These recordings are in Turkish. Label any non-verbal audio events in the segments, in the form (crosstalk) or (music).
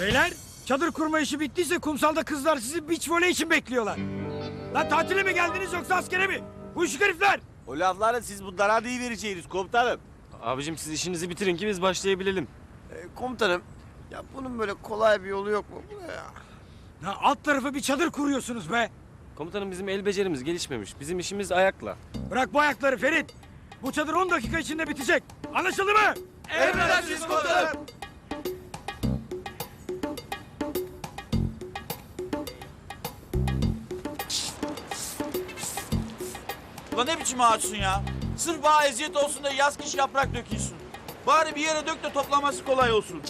Beyler çadır kurma işi bittiyse kumsalda kızlar sizi beach voley için bekliyorlar. Lan tatile mi geldiniz yoksa askere mi? Bu işi herifler. O lafları siz bunlara değil vereceğiniz komutanım. Abicim siz işinizi bitirin ki biz başlayabilelim. Ee, komutanım, ya bunun böyle kolay bir yolu yok mu? Bu ne ya? Ya alt tarafı bir çadır kuruyorsunuz be. Komutanım bizim el becerimiz gelişmemiş. Bizim işimiz ayakla. Bırak bu ayakları Ferit. Bu çadır 10 dakika içinde bitecek. Anlaşıldı mı? Emredersiniz komutanım. Ulan ne biçim ağaçsın ya? Sırf bana eziyet olsun da yaz kış yaprak döküyorsun. Bari bir yere dök de toplaması kolay olsun.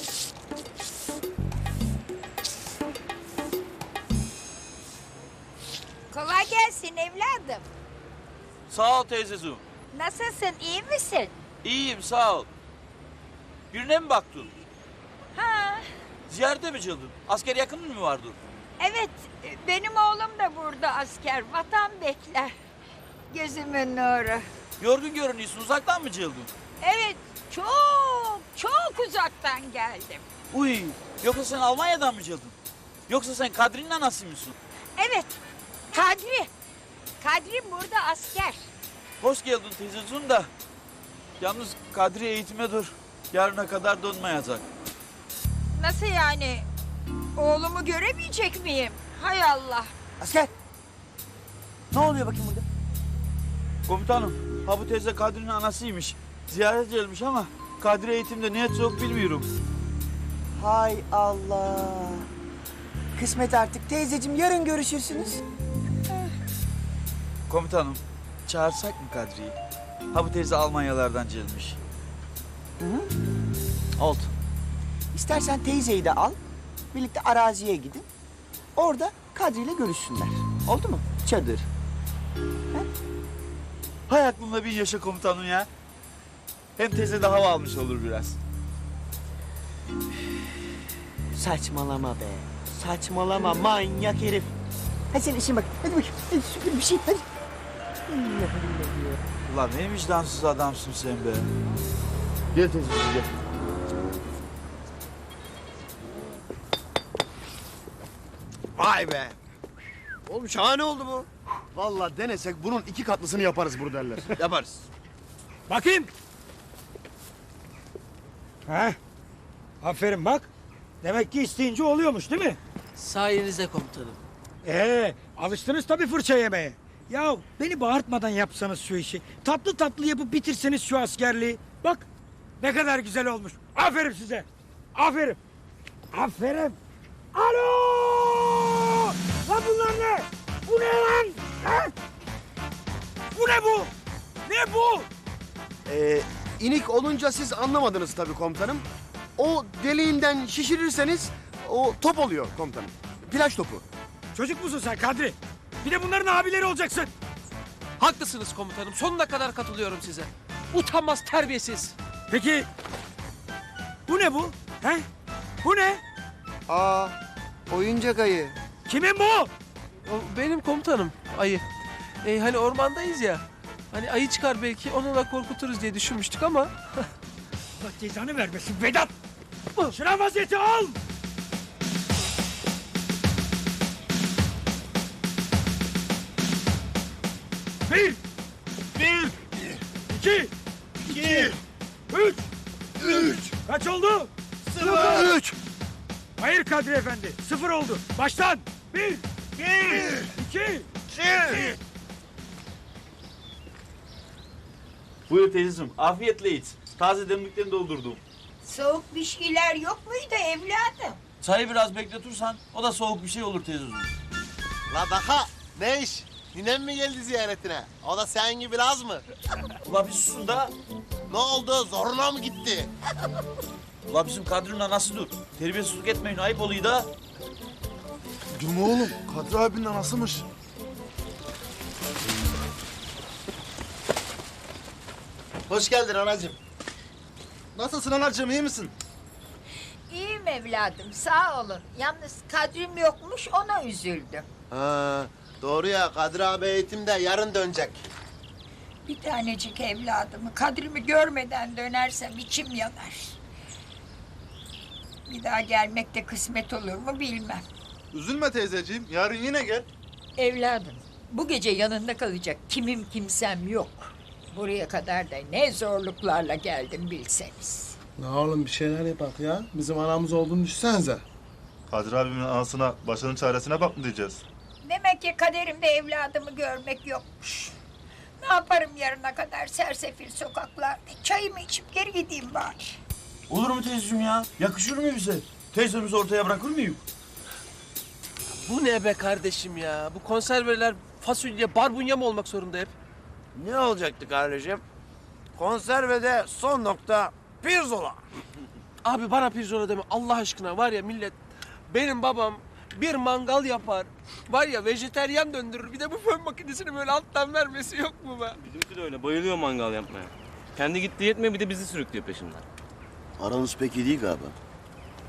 Kolay gelsin evladım. Sağ ol teyzeciğim. Nasılsın, iyi misin? İyiyim sağ ol. Birine mi baktın? Ha, Ziyarete mi çıldın? Asker yakının mı vardı? evet. Benim oğlum da burada asker. Vatan bekler. Gözümün nuru. Yorgun görünüyorsun uzaktan mı çıldın? Evet, çok, çok uzaktan geldim. Uy yoksa sen Almanya'dan mı çıldın? Yoksa sen Kadri'nin anası mısın? Evet, Kadri. Kadri burada asker. Hoş geldin teyzeciğim da. Yalnız Kadri eğitime dur. Yarına kadar dönmeyecek. Nasıl yani? Oğlumu göremeyecek miyim? Hay Allah. Asker. Ne oluyor bakayım burada? Komutanım, ha bu teyze Kadri'nin anasıymış. Ziyaret gelmiş ama Kadri eğitimde ne çok bilmiyorum. Hay Allah. Kısmet artık teyzeciğim yarın görüşürsünüz. Komutanım, çağırsak mı Kadri'yi? Ha bu teyze Almanyalardan gelmiş. Oldu. İstersen teyzeyi de al. Birlikte araziye gidin. Orada Kadri ile görüşsünler. Oldu mu? Çadır. Hay aklımda bin yaşa komutanım ya. Hem teyze de hava almış olur biraz. Saçmalama be. Saçmalama manyak herif. Hadi sen işin bak. Hadi bakayım. Hadi süpür bir şey. Hadi. Ulan ne vicdansız adamsın sen be. Gel teyzeciğim gel. Vay be. Oğlum şahane oldu bu. Vallahi denesek bunun iki katlısını yaparız burada derler. (laughs) Yaparız. Bakayım. He? Aferin bak. Demek ki isteyince oluyormuş değil mi? Sayenizde komutanım. Ee, alıştınız tabii fırça yemeye. Ya beni bağırtmadan yapsanız şu işi. Tatlı tatlı yapıp bitirseniz şu askerliği. Bak ne kadar güzel olmuş. Aferin size. Aferin. Aferin. Alo! İnik olunca siz anlamadınız tabii komutanım. O deliğinden şişirirseniz o top oluyor komutanım. Plaj topu. Çocuk musun sen Kadri? Bir de bunların abileri olacaksın. Haklısınız komutanım. Sonuna kadar katılıyorum size. Utanmaz terbiyesiz. Peki bu ne bu? He? Bu ne? Aa, oyuncak ayı. Kimin bu? O benim komutanım ayı. E, hani ormandayız ya. Hani ayı çıkar belki onunla korkuturuz diye düşünmüştük ama (laughs) Allah cezanı vermesin Vedat. Şınav vaziyeti al. Bir. Bir. İki. İki. Üç. Üç. Kaç oldu? Sıfır. Üç. Hayır Kadri Efendi. Sıfır oldu. Baştan. Bir. Bir. Buyur teyzeciğim, afiyetle iç. Taze demlikten doldurdum. Soğuk bir şeyler yok muydu evladım? Çayı biraz bekletirsen o da soğuk bir şey olur teyzeciğim. La baka ne iş? Ninem mi geldi ziyaretine? O da sen gibi Laz mı? (laughs) Ula bir susun da. Ne oldu? Zoruna mı gitti? (laughs) Ula bizim Kadri'nin anası dur. Terbiyesizlik etmeyin ayıp oluyor da. Durma oğlum. Kadri abinin anasımış. Hoş geldin anacığım. Nasılsın anacığım iyi misin? İyiyim evladım, sağ olun. Yalnız kadrim yokmuş, ona üzüldüm. Ha, doğru ya Kadir abi eğitimde yarın dönecek. Bir tanecik evladımı kadrimi görmeden dönersem içim yanar. Bir daha gelmek de kısmet olur mu bilmem. Üzülme teyzeciğim. Yarın yine gel. Evladım, bu gece yanında kalacak kimim kimsem yok. Buraya kadar da ne zorluklarla geldim bilseniz. Ne oğlum bir şeyler yapak ya. Bizim anamız olduğunu düşünsenize. Kadir abimin anasına başının çaresine bak mı diyeceğiz? Demek ki kaderimde evladımı görmek yokmuş. Ne yaparım yarına kadar sersefil sokaklarda? Çayımı içip geri gideyim bari. Olur mu teyzeciğim ya? Yakışır mı bize? Teyzemizi ortaya bırakır mıyım? Bu ne be kardeşim ya? Bu konserveler fasulye, barbunya mı olmak zorunda hep? Ne olacaktı kardeşim? Konservede son nokta pirzola. (laughs) Abi bana pirzola deme Allah aşkına var ya millet benim babam bir mangal yapar. Var ya vejeteryan döndürür. Bir de bu fön makinesini böyle alttan vermesi yok mu be? Bizimki de öyle. Bayılıyor mangal yapmaya. Kendi gitti yetmiyor bir de bizi sürüklüyor peşinden. Aranız pek iyi değil galiba.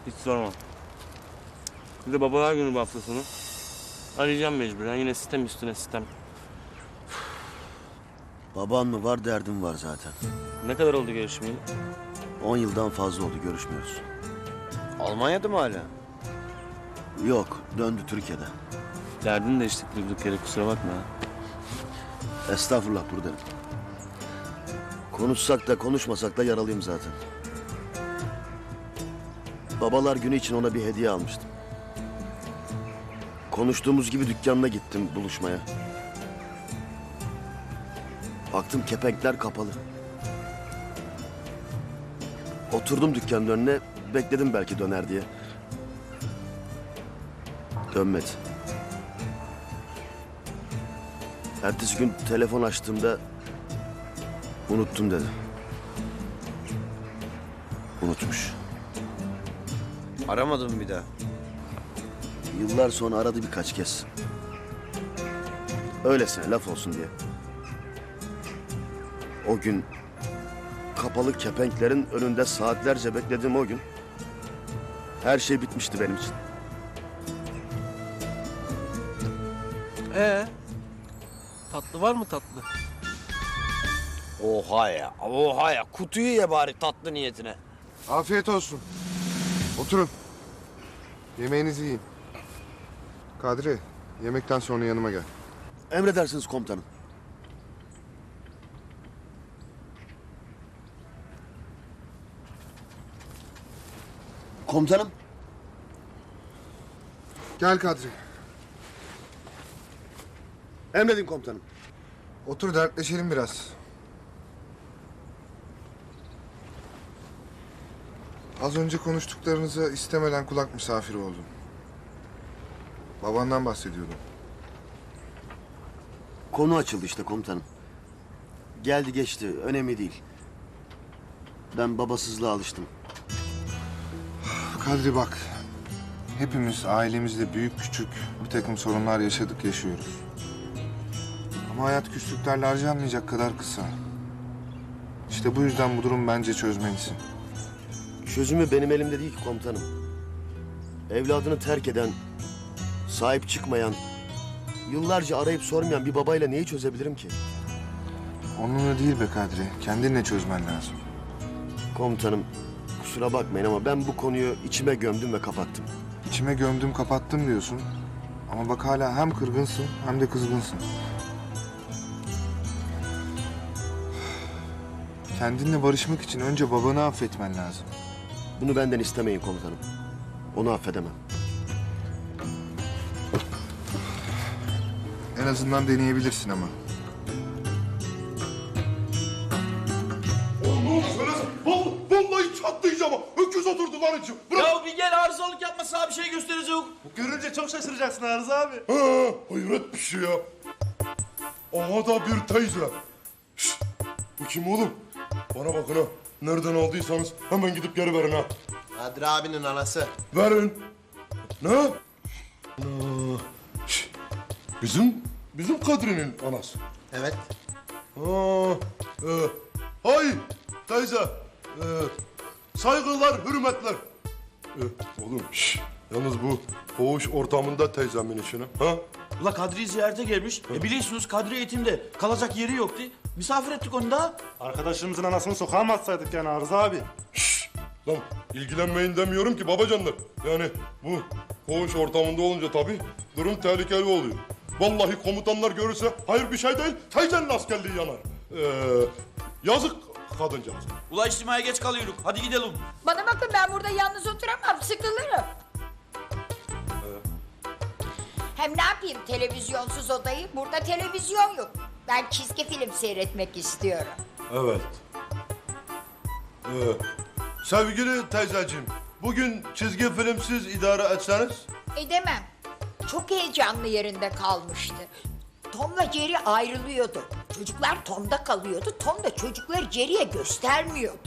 Hiç sorma. Bir de babalar günü bu hafta sonu. Arayacağım mecburen. Yine sistem üstüne sistem. Baban mı var derdim var zaten. Ne kadar oldu görüşmeyeli? 10 yıldan fazla oldu görüşmüyoruz. Almanya'da mı hala? Yok döndü Türkiye'de. Derdini de içtik durduk yere kusura bakma. Estağfurullah buradayım. Konuşsak da konuşmasak da yaralıyım zaten. Babalar günü için ona bir hediye almıştım. Konuştuğumuz gibi dükkanına gittim buluşmaya. Baktım kepenkler kapalı. Oturdum dükkanın önüne, bekledim belki döner diye. Dönmedi. Ertesi gün telefon açtığımda unuttum dedi. Unutmuş. Aramadım bir daha. Yıllar sonra aradı birkaç kez. Öylesine laf olsun diye. O gün kapalı kepenklerin önünde saatlerce beklediğim o gün her şey bitmişti benim için. Ee? Tatlı var mı tatlı? Oha ya, oha ya. Kutuyu ye bari tatlı niyetine. Afiyet olsun. Oturun. Yemeğinizi yiyin. Kadri, yemekten sonra yanıma gel. Emredersiniz komutanım. Komutanım. Gel Kadri. Emredin komutanım. Otur dertleşelim biraz. Az önce konuştuklarınıza istemeden kulak misafiri oldum. Babandan bahsediyordum. Konu açıldı işte komutanım. Geldi geçti. Önemli değil. Ben babasızlığa alıştım. Kadri bak. Hepimiz ailemizde büyük küçük bir takım sorunlar yaşadık yaşıyoruz. Ama hayat küslüklerle harcanmayacak kadar kısa. İşte bu yüzden bu durum bence çözmelisin. Çözümü benim elimde değil ki komutanım. Evladını terk eden, sahip çıkmayan, yıllarca arayıp sormayan bir babayla neyi çözebilirim ki? Onunla değil be Kadri. Kendinle çözmen lazım. Komutanım, kusura bakmayın ama ben bu konuyu içime gömdüm ve kapattım. İçime gömdüm kapattım diyorsun. Ama bak hala hem kırgınsın hem de kızgınsın. Kendinle barışmak için önce babanı affetmen lazım. Bunu benden istemeyin komutanım. Onu affedemem. En azından deneyebilirsin ama. Çatlayacağım. Öküz oturdu lan içim. Ya bir gel arızalık yapma sana bir şey göstereceğim. Görünce çok şaşıracaksın Arıza abi. Ha, hayret bir şey ya. Aha da bir teyze. Şşt, bu kim oğlum? Bana bakın ha. Nereden aldıysanız hemen gidip geri verin ha. Kadir abinin anası. Verin. Ne? Ana. Şşt, Bizim, bizim Kadri'nin anası. Evet. Ha, e, hay teyze. E, saygılar, hürmetler. E, oğlum şş, yalnız bu koğuş ortamında teyzemin işini. Ha? Ula Kadri ziyarete gelmiş. E biliyorsunuz Kadri eğitimde kalacak yeri yoktu. Misafir ettik onu da. Arkadaşımızın anasını sokağa mı atsaydık yani Arıza abi? Lan ilgilenmeyin demiyorum ki babacanlar. Yani bu koğuş ortamında olunca tabii durum tehlikeli oluyor. Vallahi komutanlar görürse hayır bir şey değil, teyzenin askerliği yanar. Ee, yazık kadıncağız. Ula içtimaya geç kalıyoruz. Hadi gidelim. Bana bakın ben burada yalnız oturamam sıkılırım. Hem ne yapayım televizyonsuz odayı? Burada televizyon yok. Ben çizgi film seyretmek istiyorum. Evet. Ee, sevgili teyzeciğim, bugün çizgi filmsiz idare etseniz? Edemem. Çok heyecanlı yerinde kalmıştı. Tom'la Jerry ayrılıyordu. Çocuklar Tom'da kalıyordu. Tom da çocukları Jerry'e göstermiyordu.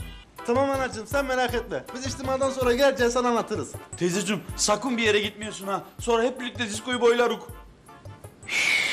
Tamam anacığım sen merak etme. Biz içtimadan sonra geleceğiz sana anlatırız. Teyzeciğim sakın bir yere gitmiyorsun ha. Sonra hep birlikte diskoyu boylaruk. (laughs)